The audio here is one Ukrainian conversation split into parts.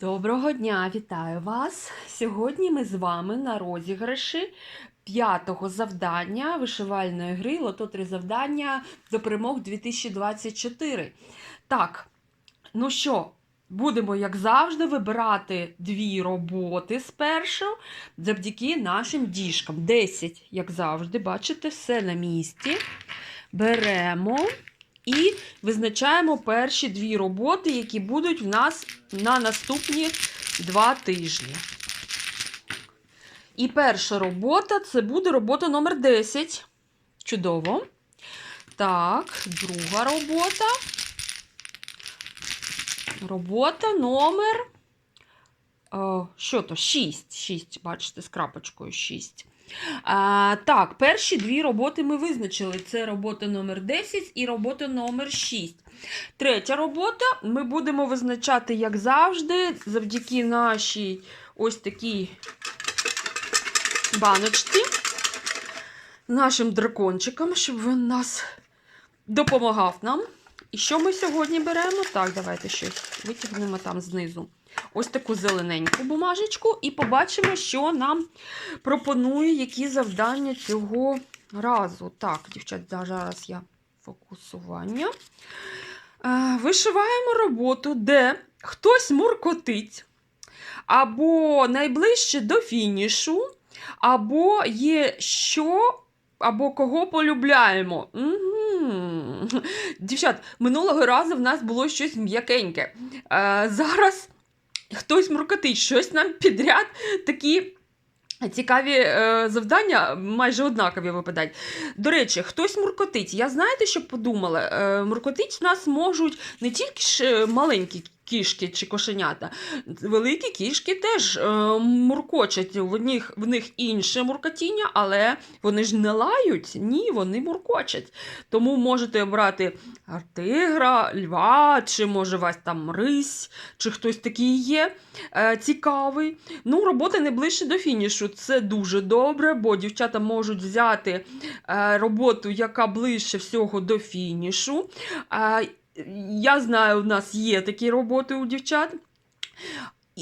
Доброго дня, вітаю вас! Сьогодні ми з вами на розіграші п'ятого завдання вишивальної гри Лото 3 завдання до перемог 2024. Так, ну що, будемо, як завжди, вибирати дві роботи спершу завдяки нашим діжкам. 10, як завжди, бачите, все на місці. Беремо. І визначаємо перші дві роботи, які будуть в нас на наступні два тижні. І перша робота це буде робота номер 10. Чудово. Так, друга робота. Робота номер. О, що то? 6. 6, бачите, з крапочкою 6. А, так, перші дві роботи ми визначили. Це робота номер 10 і робота номер 6. Третя робота ми будемо визначати, як завжди, завдяки нашій ось такій баночці, нашим дракончикам, щоб він нас допомагав нам. І що ми сьогодні беремо? Так, давайте щось витягнемо там знизу. Ось таку зелененьку бумажечку, і побачимо, що нам пропонує, які завдання цього разу. Так, дівчат, зараз я фокусування. Е, Вишиваємо роботу, де хтось муркотить, або найближче до фінішу, або є що, або кого полюбляємо. Дівчат, минулого разу в нас було щось м'якеньке. Е, Зараз хтось муркотить, щось нам підряд такі. Цікаві е, завдання майже однакові випадають. До речі, хтось муркотить. Я знаєте, що подумала? Е, муркотить нас можуть не тільки ж е, маленькі кішки чи кошенята, великі кішки теж е, муркочать. В них, в них інше муркотіння, але вони ж не лають, ні, вони муркочать. Тому можете обрати тигра, льва, чи може вас там рись, чи хтось такий є е, цікавий. Ну, робота не ближче до фінішу. Це дуже добре, бо дівчата можуть взяти е, роботу, яка ближче всього до фінішу. Е, я знаю, у нас є такі роботи у дівчат.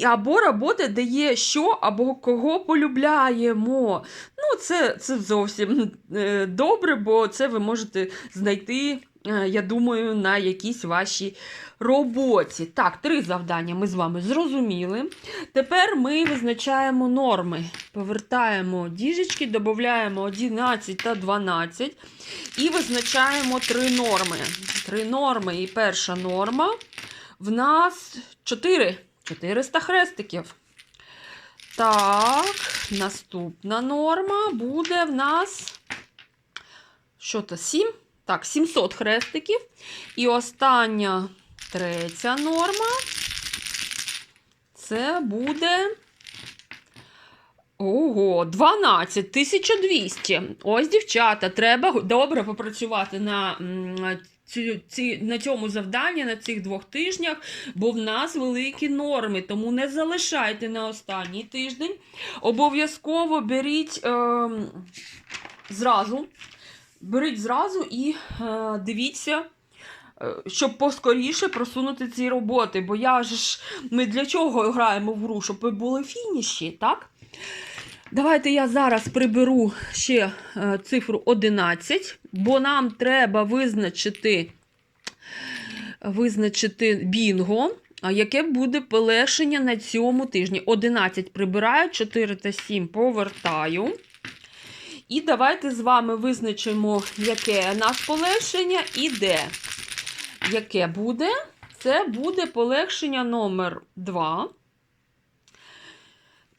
Або роботи, де є що, або кого полюбляємо. Ну, це, це зовсім е, добре, бо це ви можете знайти, я думаю, на якійсь вашій роботі. Так, три завдання ми з вами зрозуміли. Тепер ми визначаємо норми. Повертаємо діжечки, додаємо 11 та 12 і визначаємо три норми. Три норми. І перша норма в нас 4. 400 хрестиків. Так, наступна норма буде в нас. Що то, 7? Так, 700 хрестиків. І остання третя норма. Це буде. Ого, 12 1200. Ось, дівчата, треба добре попрацювати на ці, ці, на цьому завданні, на цих двох тижнях, бо в нас великі норми, тому не залишайте на останній тиждень. Обов'язково беріть е, зразу. Беріть зразу і е, дивіться. е, Щоб поскоріше просунути ці роботи. Бо я ж ми для чого граємо в гру? Щоб ви були фініші, так? Давайте я зараз приберу ще е, цифру 11, бо нам треба визначити, визначити бінго, яке буде полегшення на цьому тижні. 11 прибираю, 4 та 7 повертаю. І давайте з вами визначимо, яке наше полегшення і де. Яке буде? Це буде полегшення номер 2.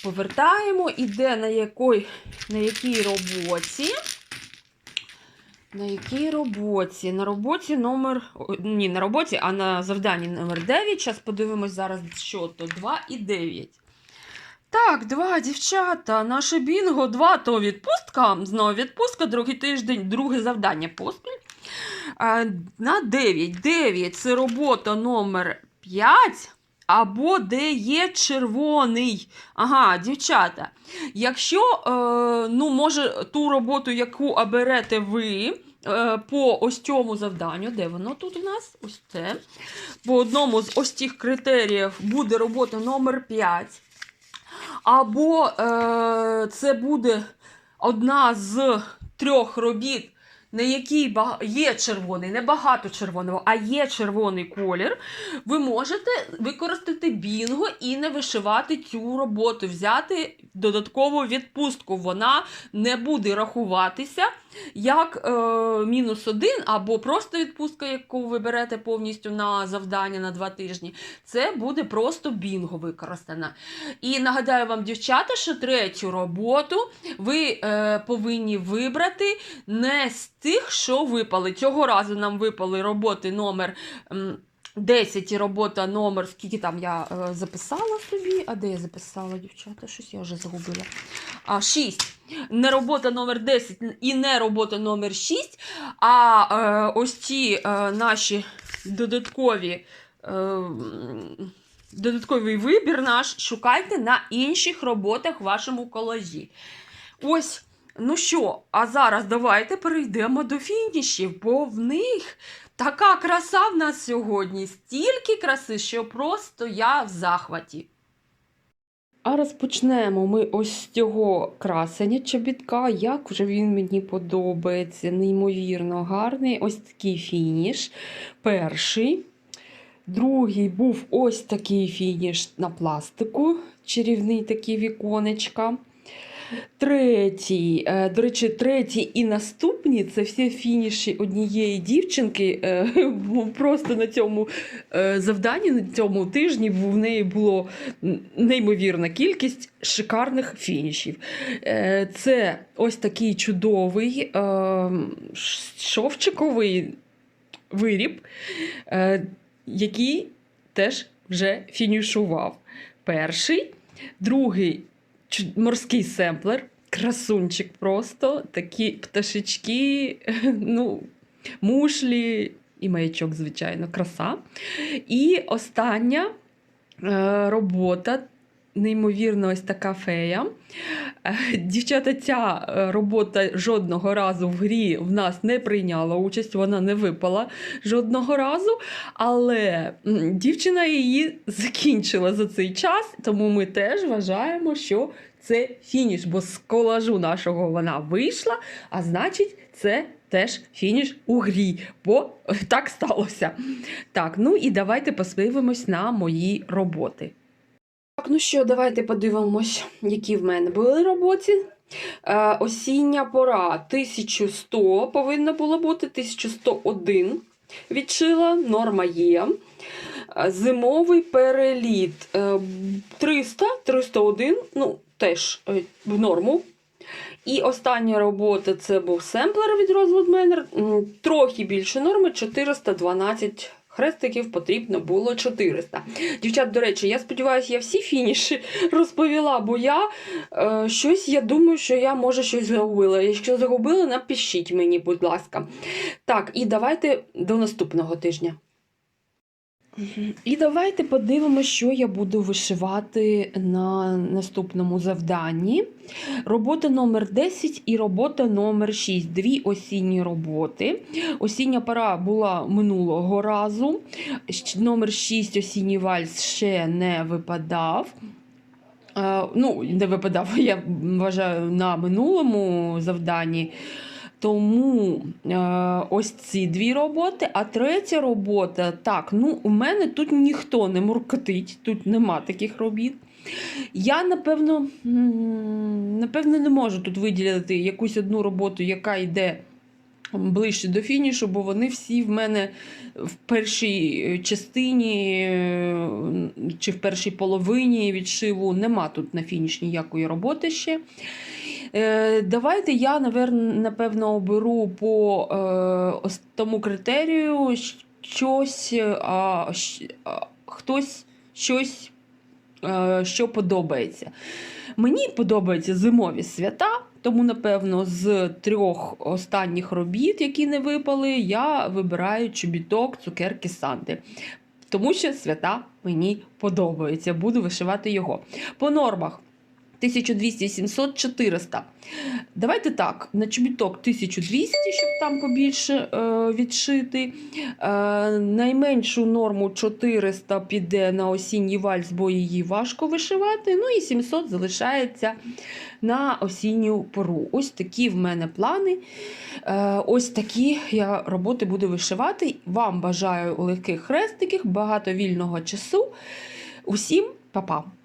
Повертаємо, іде на якій, на якій роботі. На якій роботі? На роботі номер. Ні, на роботі, а на завданні номер 9. Зараз подивимось зараз, що то 2 і 9. Так, два дівчата. Наше бінго, два то відпустка. Знову відпустка, другий тиждень, друге завдання поспіль. А, на 9. 9 це робота номер 5. Або де є червоний. Ага, дівчата. Якщо, е, ну, може, ту роботу, яку оберете ви, е, по ось цьому завданню, де воно тут у нас? Ось це. По одному з ось цих критеріїв буде робота номер 5. Або е, це буде одна з трьох робіт, на якій є червоний, не багато червоного, а є червоний колір, ви можете використати бінго і не вишивати цю роботу, взяти додаткову відпустку. Вона не буде рахуватися як е, мінус один, або просто відпустка, яку ви берете повністю на завдання на два тижні. Це буде просто бінго використана. І нагадаю вам, дівчата, що третю роботу ви е, повинні вибрати не з тих, що випали. Цього разу нам випали роботи номер. 10 і робота номер, скільки там я е, записала собі. А де я записала, дівчата? Щось я вже загубила. А, 6. Не робота номер 10 і не робота номер 6. А е, ось ці е, наші додаткові. Е, Додатковий вибір наш шукайте на інших роботах в вашому колажі. Ось, ну що, а зараз давайте перейдемо до фінішів, бо в них така краса в нас сьогодні, стільки краси, що просто я в захваті. А розпочнемо ми ось з цього красення чобітка. Як вже він мені подобається, неймовірно гарний. Ось такий фініш. Перший. Другий був ось такий фініш на пластику, чарівний такі віконечка. Третій, е, до речі, третій і наступні це всі фініші однієї дівчинки. Е, Просто на цьому е, завданні, на цьому тижні в неї було неймовірна кількість шикарних фінішів. Це ось такий чудовий шовчиковий виріб, який теж вже фінішував. Перший, другий морський семплер, красунчик просто, такі пташечки, ну, мушлі і маячок, звичайно, краса. І остання е, робота. Неймовірно, ось така фея. Е, Дівчата, ця е, робота жодного разу в грі в нас не прийняла участь, вона не випала жодного разу. Але дівчина її закінчила за цей час, тому ми теж вважаємо, що це фініш, бо з колажу нашого вона вийшла, а значить, це теж фініш у грі, бо е, так сталося. Так, ну і давайте подивимось на мої роботи. Так, ну що, давайте подивимось, які в мене були роботи. Е, осіння пора 1100 повинно було бути, 1101 відшила, норма є. Е, Зимовий переліт е, 300, 301, ну, теж е, в норму. І остання робота це був семплер від Rosewood Manor. Трохи більше норми 412 хрестиків потрібно було 400. Дівчат, до речі, я сподіваюся, я всі фініші розповіла, бо я е, щось я думаю, що я може щось загубила. Якщо загубила, напишіть мені, будь ласка. Так, і давайте до наступного тижня. І давайте подивимося, що я буду вишивати на наступному завданні. Робота номер 10 і робота номер 6. Дві осінні роботи. Осіння пора була минулого разу. Номер 6 осінній вальс ще не випадав. Е, Ну, не випадав, я вважаю, на минулому завданні. Тому е, ось ці дві роботи. А третя робота, так, ну у мене тут ніхто не муркотить, тут нема таких робіт. Я, напевно, напевно, не можу тут виділити якусь одну роботу, яка йде ближче до фінішу, бо вони всі в мене в першій частині е, чи в першій половині відшиву нема тут на фініш ніякої роботи ще. Е, Давайте я, напевно, оберу по е, тому критерію щось, е, а, хтось щось, що подобається. Мені подобаються зимові свята, тому, напевно, з трьох останніх робіт, які не випали, я вибираю чобіток, цукерки Санти. Тому що свята мені подобаються, буду вишивати його. По нормах 1200, 700, 400. Давайте так, на чобіток 1200, щоб там побільше е, відшити. Е, найменшу норму 400 піде на осінній вальс, бо її важко вишивати. Ну і 700 залишається на осінню пору. Ось такі в мене плани. Е, ось такі я роботи буду вишивати. Вам бажаю легких хрестиків, багато вільного часу. Усім па-па!